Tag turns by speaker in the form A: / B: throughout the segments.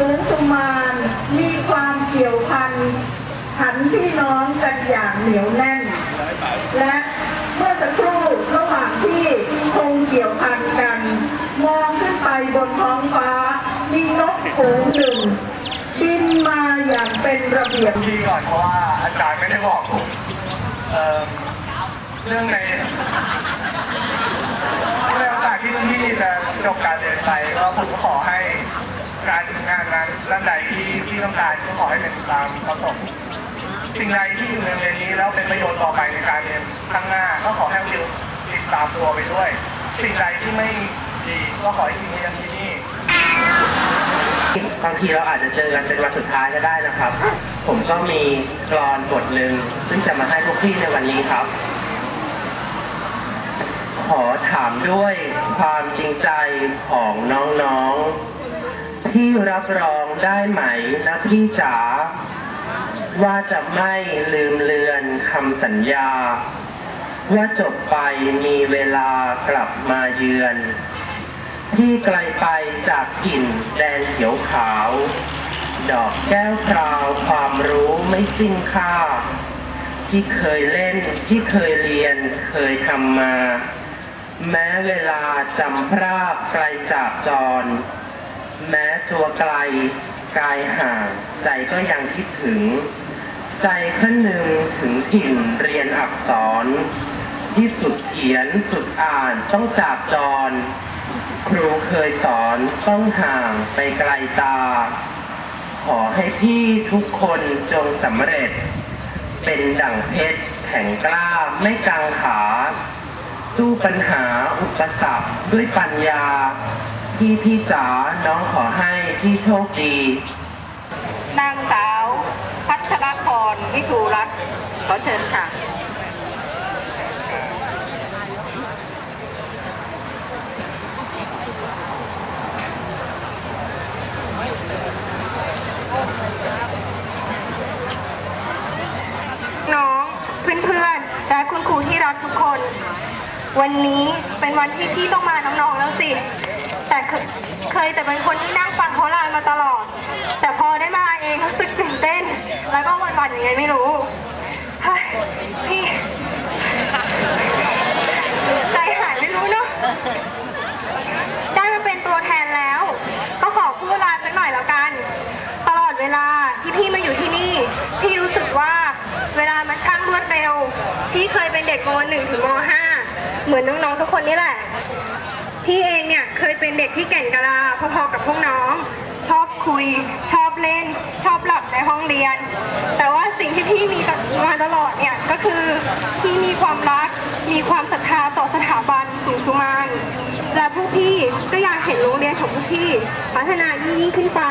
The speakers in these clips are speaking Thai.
A: สูงสุมานมีความเกี่ยวพันขันพี่น้องกันอย่างเหนียวแน่น และเมื่อสักครู่ระหว่างที่คงเกี่ยวพันกัน มองขึ้นไปบนท้องฟ้า มีนกฝูงหนึ่งบินมาอย่างเป็นระเบียบ
B: ที่ก่อนเพราะว่าอาจารย์ไม่ได้บอกผมเอ่อเรื่องในในโอกาสที่ที่จะจบการเรียนไปก็ผมก็ขอให้ การงานนั้นด้านใดที่ที่ต้องการก็ขอให้เป็นตามประสงค์สิ่งใดที่อยู่ในเรียนนี้แล้วเป็นประโยชน์ต่อไปในการเรียนข้างหน้าก็ขอให้เรียนติดตามตัวไปด้วย สิ่งใดที่ไม่ดีก็ขอให้ทิ้งไว้ยังที่นี่
C: บางทีเราอาจจะเจอกันเป็นวันสุดท้ายก็ได้นะครับ ผมก็มีกรอนบทหนึ่งซึ่งจะมาให้พวกพี่ในวันนี้ครับ ขอถามด้วยความจริงใจของน้องๆ ที่รับรองได้ไหมนะพี่จ๋าว่าจะไม่ลืมเลือนคำสัญญา ว่าจบไปมีเวลากลับมาเยือน ที่ไกลไปจากกลิ่นแดนเขียวขาว ดอกแก้วพราวความรู้ไม่สิ้นค่า ที่เคยเล่นที่เคยเรียนเคยทำมา แม้เวลาจำพรากไกลจากจร แม้ตัวไกลกายห่างใจก็ยังคิดถึง ใจขั้นหนึ่งถึงถิ่นเรียนอักษร ที่สุดเขียนสุดอ่านต้องจากจร ครูเคยสอนต้องห่างไปไกลตา ขอให้พี่ทุกคนจงสำเร็จ เป็นดั่งเพชรแข็งกล้าไม่กังขา สู้ปัญหาอุปสรรคด้วยปัญญา พี่พี่สาน้องขอให้พี่โชคดี
D: นางสาวพัชรพรวิทูรัตน์ขอเชิญค่ะน้องเพื่อนๆและคุณครูที่รักทุกคน วันนี้เป็นวันที่พี่ต้องมาน้องๆแล้วสิ เคยแต่เป็นคนที่นั่งฟังเขาลานมาตลอด แต่พอได้มาเองรู้สึกตื่นเต้น แล้วก็หวันๆยังไงไม่รู้เฮ้ยพี่ใจหายไม่รู้เนาะได้มาเป็นตัวแทนแล้ว ก็ขอพูดลาสักหน่อยแล้วกัน ตลอดเวลาที่พี่มาอยู่ที่นี่ พี่รู้สึกว่าเวลามันช่างรวดเร็ว พี่เคยเป็นเด็กม .1 ถึงม .5 เหมือนน้องๆทุกคนนี่แหละ พี่เองเนี่ยเคยเป็นเด็กที่แก่นกะลาพอๆกับพวกน้อง ชอบคุย ชอบเล่น ชอบหลับในห้องเรียน แต่ว่าสิ่งที่พี่มีมาตลอดเนี่ยก็คือพี่มีความรัก มีความศรัทธาต่อสถาบันสูงสุมานและพวกพี่ก็อยากเห็นโรงเรียนของพวกพี่ พัฒนายิ่งขึ้นไป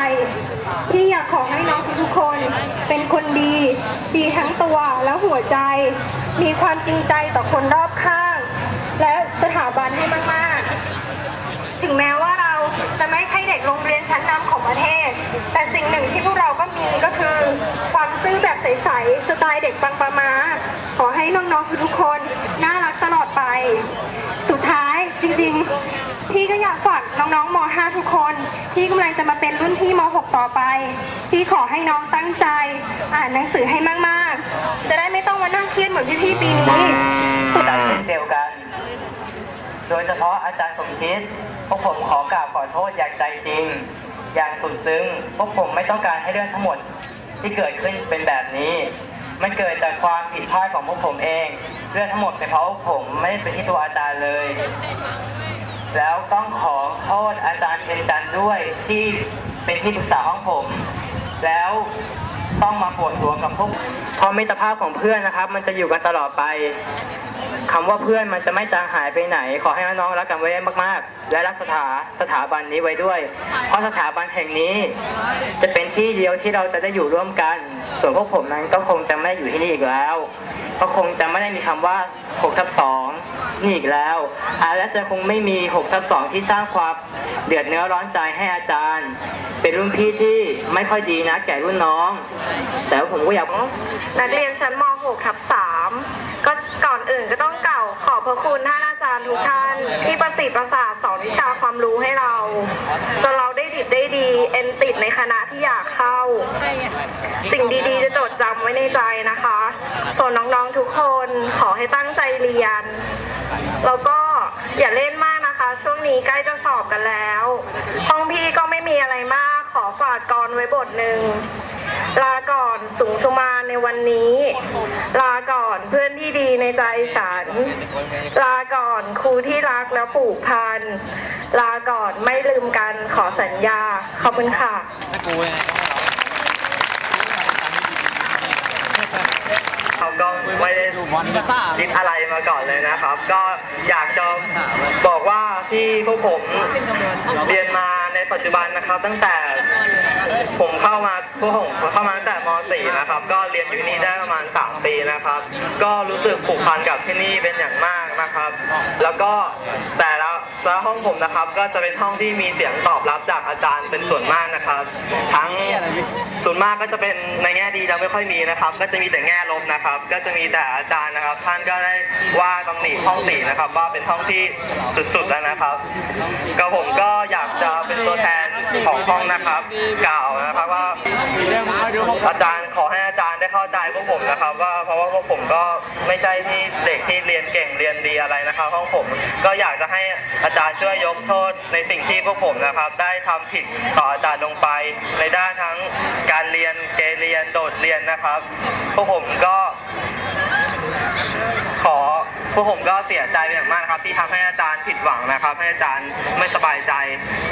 D: พี่อยากขอให้น้องทุกคนเป็นคนดี ดีทั้งตัวและหัวใจ มีความจริงใจต่อคนรอบข้าง และสถาบันให้มากๆ ถึงแม้ว่าเราจะไม่ใช่เด็กโรงเรียนชั้นนำของประเทศ แต่สิ่งหนึ่งที่พวกเราก็มีก็คือ ความซื่อแบบใสๆสไตล์เด็กปังปามา ขอให้น้องๆทุกๆคนน่ารักตลอดไป สุดท้ายจริงๆพี่ก็อยากฝากน้องๆม .5 ทุกคนที่กำลังจะมาเป็นรุ่นพี่ม .6 ต่อไปพี่ขอให้น้องตั้งใจ อ่านหนังสือให้มากๆ จะได้ไม่ต้องมานั่งเครียดเหมือนพี่ๆปีนี้
C: อาจารย์เช่นเดียวกัน โดยเฉพาะอาจารย์สมคิด พวกผมขอกราบขอโทษอย่างใจจริง อย่างสุดซึ้ง พวกผมไม่ต้องการให้เรื่องทั้งหมดที่เกิดขึ้นเป็นแบบนี้ มันเกิดจากความผิดพลาดของพวกผมเอง เรื่องทั้งหมดเป็นเพราะผมไม่ได้เป็นที่ตัวอาจารย์เลย แล้วต้องขอโทษอาจารย์เพ็ญจันด้วยที่เป็นที่ปรึกษาห้องผม แล้วต้องมาปวดหัวกับพวกเพราะมิตรภาพของเพื่อนนะครับ มันจะอยู่กันตลอดไป
E: คำว่าเพื่อนมันจะไม่จางหายไปไหน ขอให้น้องๆรักกันไว้มากๆ และรักสถาสถาบันนี้ไว้ด้วย เพราะสถาบันแห่งนี้ จะเป็นที่เดียวที่เราจะได้อยู่ร่วมกัน ส่วนพวกผมนั้นก็คงจะไม่อยู่ที่นี่อีกแล้ว ก็คงจะไม่ได้มีคำว่า6ทับ2นี่อีกแล้ว อาและจะคงไม่มี6ทับ2ที่สร้างความเดือดเนื้อร้อนใจให้อาจารย์ เป็นรุ่นพี่ที่ไม่ค่อยดีนะแก่รุ่นน้อง แต่ผมก็อยาก
F: นักเรียนชั้นม .6 ทับ3 ก่อนอื่นก็ต้องกล่าวขอบพระคุณท่านอาจารย์ทุกท่าน ที่ประสิทธิ์ประสาทสอนวิชาความรู้ให้เราจนเราได้ดิบได้ดี เอ็นติดในคณะที่อยากเข้า สิ่งดีๆ จะจดจำไว้ในใจนะคะส่วนน้องๆทุกคนขอให้ตั้งใจเรียน แล้วก็อย่าเล่นมากนะคะ ช่วงนี้ใกล้จะสอบกันแล้ว ห้องพี่ก็ไม่มีอะไรมาก ขอฝากกรไว้บทหนึ่ง ลาก่อนสูงสุมาในวันนี้ ลาก่อนเพื่อนที่ดีในใจฉัน ลาก่อนครูที่รักและผูกพัน ลาก่อนไม่ลืมกันขอสัญญา ขอบคุณค่ะ
G: เขาก็ไม่ได้คิดอะไรมาก่อนเลยนะครับ ก็อยากจะบอกว่าที่พวกผมเรียนมา ปัจจุบันนะครับ ตั้งแต่ผมเข้ามาพวกผมเข้ามาตั้งแต่ม .4 นะครับ ก็เรียนอยู่นี่ได้ประมาณ 3 ปีนะครับ ก็รู้สึกผูกพันกับที่นี่เป็นอย่างมากนะครับ แล้วก็แต่ละและห้องผมนะครับ ก็จะเป็นห้องที่มีเสียงตอบรับจากอาจารย์เป็นส่วนมากนะครับ ทั้งส่วนมากก็จะเป็นในแง่ดีจะไม่ค่อยมีนะครับ ก็จะมีแต่แง่ลบนะครับ ก็จะมีแต่อาจารย์นะครับ ท่านก็ได้ว่าตำหนิห้องสี่นะครับ ว่าเป็นห้องที่สุดๆแล้วนะครับก็ผมก็อยากจะเป็นตัวแทนของห้องนะครับ กล่าวนะครับว่าอาจารย์ขอให้อาจารย์ได้เข้าใจพวกผมนะครับ ว่าเพราะว่าพวกผมก็ไม่ใช่ที่เด็กที่เรียนเก่งเรียนดีอะไรนะครับห้องผมก็อยากจะให้อาจารย์ช่วยยกโทษในสิ่งที่พวกผมนะครับ ได้ทำผิดต่ออาจารย์ลงไป ในด้านทั้งการเรียนเกเรียนโดดเรียนนะครับ พวกผมก็ พวกผมก็เสียใจเป็นอย่างมากนะครับที่ทำให้อาจารย์ผิดหวังนะครับ ให้อาจารย์ไม่สบายใจ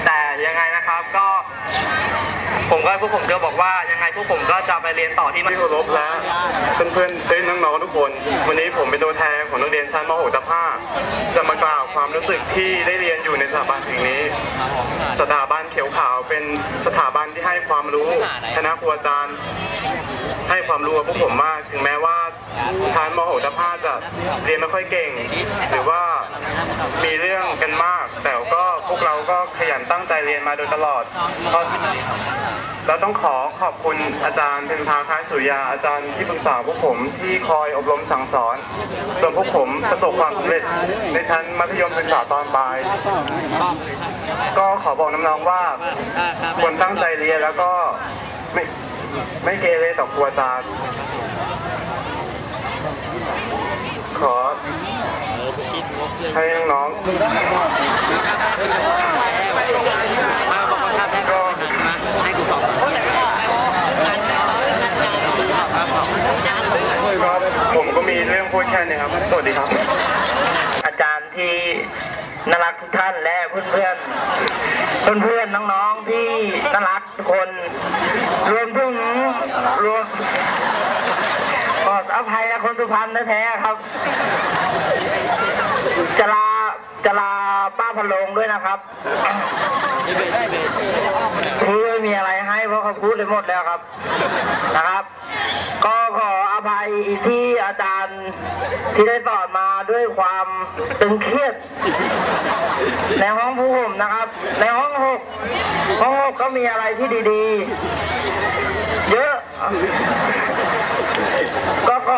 G: แต่ยังไงนะครับก็ ผมก็พวกผมก็บอกว่ายังไงพวกผมก็จะไปเรียนต่อที่มัธย
H: ที่
G: ม
H: เคารพและเพื่อนๆเต้นน้องๆทุกคน วันนี้ผมเป็นตัวแทนของนักเรียนชั้นม .6 ทับ5จะมากล่าวความรู้สึกที่ได้เรียนอยู่ในสถาบันแห่งนี้ สถาบันเขียวขาวเป็นสถาบันที่ให้ความรู้คณะครูอาจารย์ ให้ความรู้กับพวกผมมาก ถึงแม้ว่าชั้นม .6 ทับ5จะเรียนไม่ค่อยเก่ง หรือว่ามีเรื่องกันมาก แต่ก็พวกเราก็ขยันตั้งใจเรียนมาโดยตลอดเพราะเราต้องขอขอบคุณอาจารย์เพ็ญพาค้าสุยาอาจารย์ที่ปรึกษาพวกผมที่คอยอบรมสั่งสอนจนพวกผมประสบความสำเร็จในชั้นมัธยมศึกษาตอนปลาย ก็ขอบอกน้องๆว่าควรตั้งใจเรียนแล้วก็ไม่ ไม่เกเรต่อครูอาจารย์ ขอให้น้องๆก็ก็ผมก็มีเรื่องพูดแค่นี้ครับ สวัสดีครับ
G: อาจารย์ที่น่ารักทุกท่านและเพื่อนๆเพื่อนๆน้องๆที่น่ารักทุกคนรวมถึงรวมขออภัยนะคน สุพรรณแท้ๆครับ จะลาจะลาป้าพะโลงด้วยนะครับคือไม่มีอะไรให้เพราะเขาพูดเลยหมดแล้วครับ นะครับ ก็ขออภัยที่อาจารย์ที่ได้สอนมาด้วยความตึงเครียด ในห้องผู้ผมนะครับ ในห้องหกห้องหกก็มีอะไรที่ดีๆ เยอะ ก็ขอ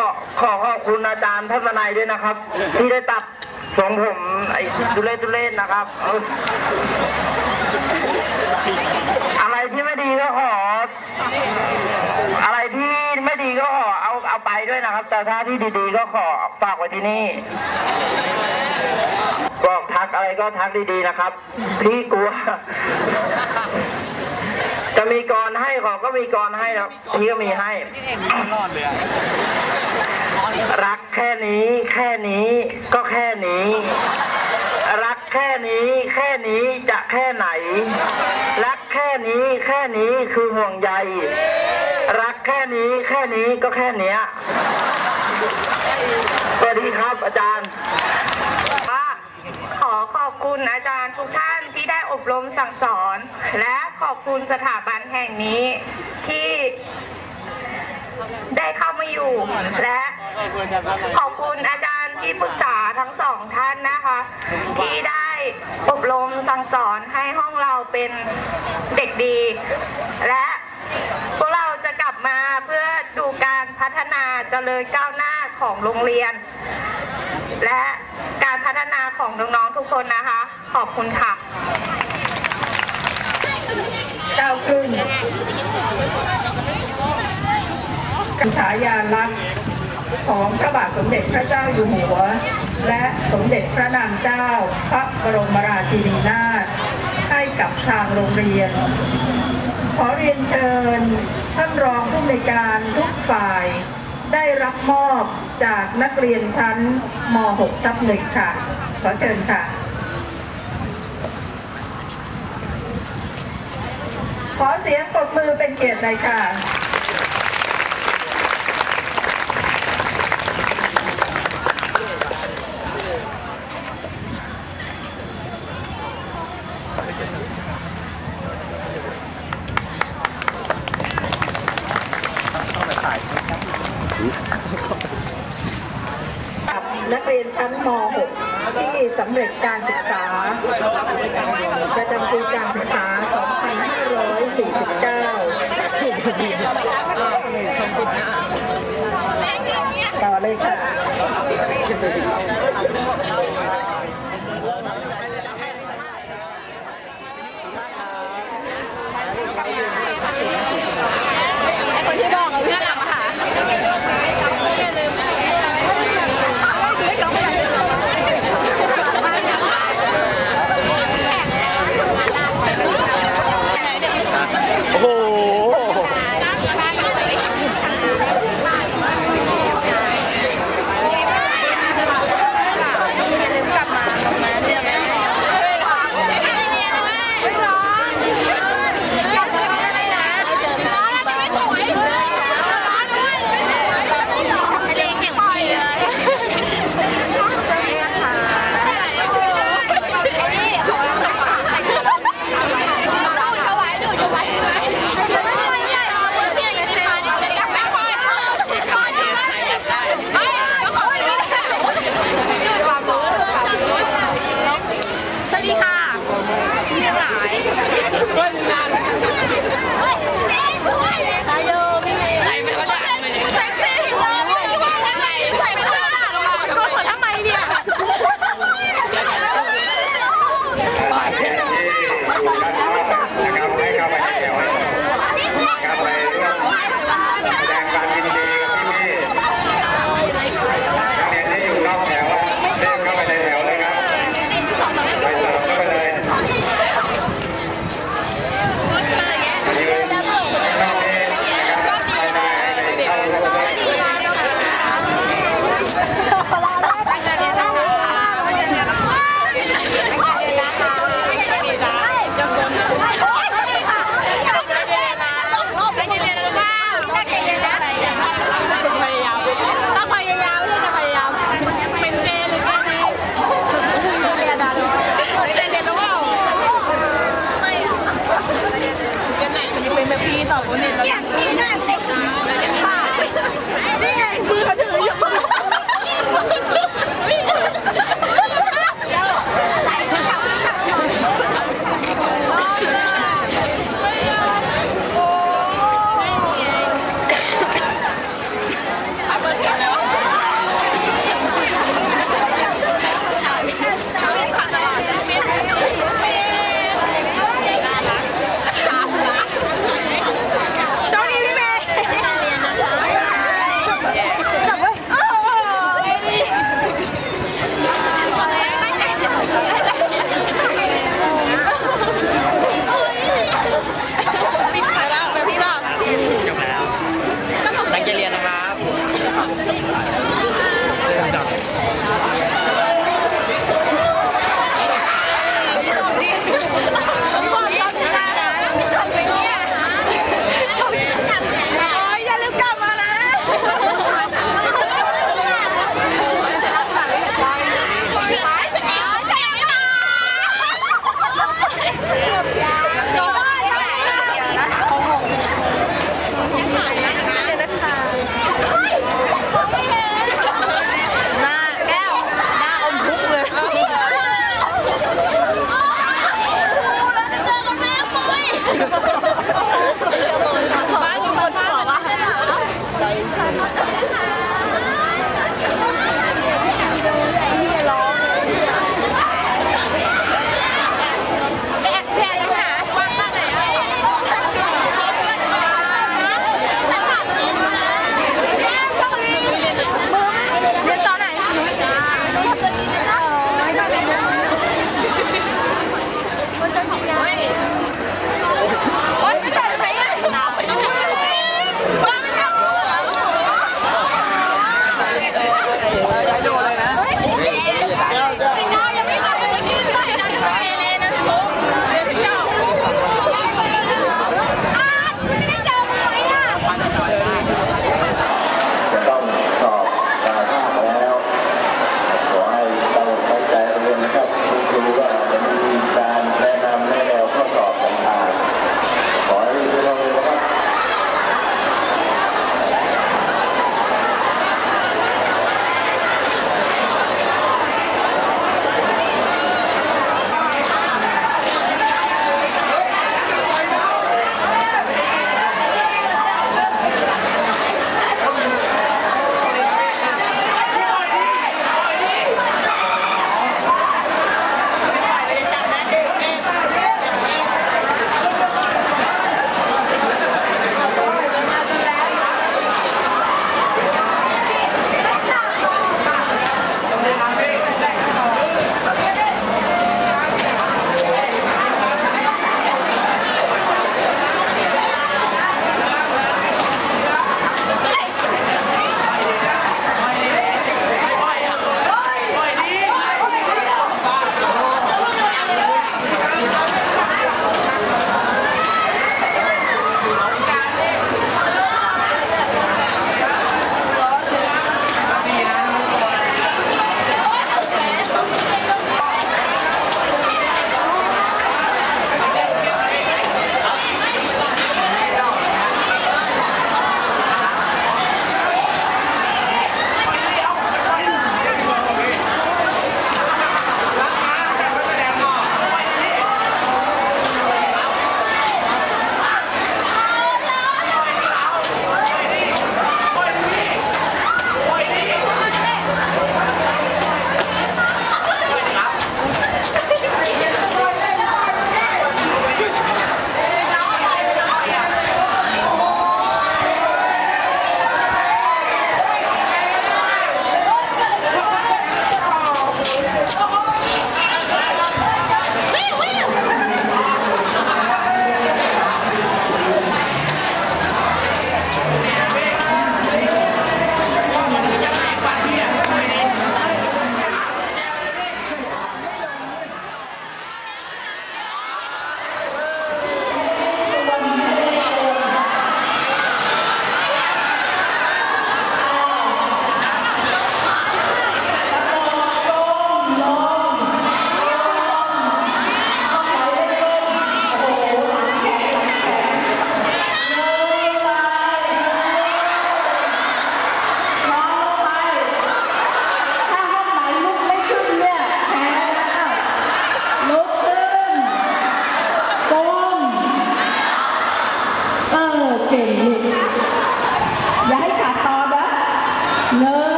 G: อาจารย์ทัศนัยด้วยนะครับ ที่ได้ตัดทรงผมไอ้ตุเล่ตุเล่นะครับ อะไรที่ไม่ดีก็ขอ อะไรที่ไม่ดีก็ขอเอาเอาไปด้วยนะครับ แต่ถ้าที่ดีๆก็ขอฝากไว้ที่นี่บอกทักอะไรก็ทักดีๆนะครับ พี่กลัว จะมีกรให้ขอก็มีกรให้แล้วพี่ก็มีให้รักแค่นี้แค่นี้ก็แค่นี้ รักแค่นี้แค่นี้จะแค่ไหน รักแค่นี้แค่นี้คือห่วงใย รักแค่นี้แค่นี้ก็แค่เนี้ย
I: สวัสดีครับอาจารย์
F: ว่า ขอบคุณอาจารย์ทุกท่านที่ได้อบรมสั่งสอน และขอบคุณสถาบันแห่งนี้ที่ได้เข้ามาอยู่ และขอบคุณอาจารย์ที่ปรึกษาทั้งสองท่านนะคะ ที่ได้อบรมสั่งสอนให้ห้องเราเป็นเด็กดี และพวกเราจะกลับมาเพื่อดูการพัฒนาเจริญก้าวหน้าของโรงเรียน และการพัฒนา ของน้องๆทุกคนนะคะ ขอบคุณค่ะ
J: ก้าวขึ้นฉายาลักษณ์ของพระบาทสมเด็จพระเจ้าอยู่หัว และสมเด็จพระนางเจ้า พระบรมราชินีนาถให้กับทางโรงเรียน ขอเรียนเชิญท่านรองผู้อำนการทุกฝ่าย ได้รับมอบจากนักเรียนชั้นม .6 ทับหนึ่งค่ะ ขอเชิญค่ะ ขอเสียงปรบมือเป็นเกียรติหน่อยค่ะ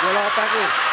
K: เดี๋ยวรอแป๊บนึง